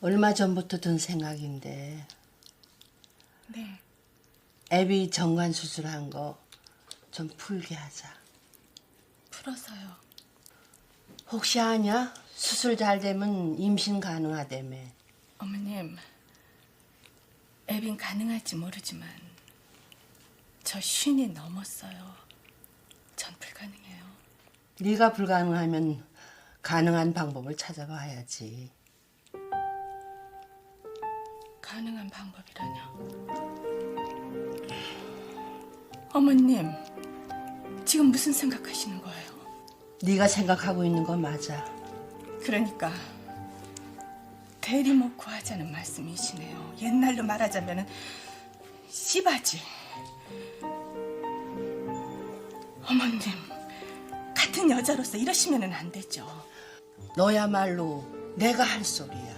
얼마 전부터 든 생각인데 네. 애비 정관 수술한 거 좀 풀게 하자. 풀어서요. 혹시 아냐? 수술 잘 되면 임신 가능하다며. 어머님, 애빈 가능할지 모르지만 저 쉰이 넘었어요. 전 불가능해요. 네가 불가능하면 가능한 방법을 찾아봐야지. 가능한 방법이라뇨. 어머님, 지금 무슨 생각하시는 거예요? 네가 생각하고 있는 건 맞아. 그러니까 대리 먹고 하자는 말씀이시네요. 옛날로 말하자면은 씨바지. 어머님, 같은 여자로서 이러시면은 안 되죠. 너야말로 내가 할 소리야.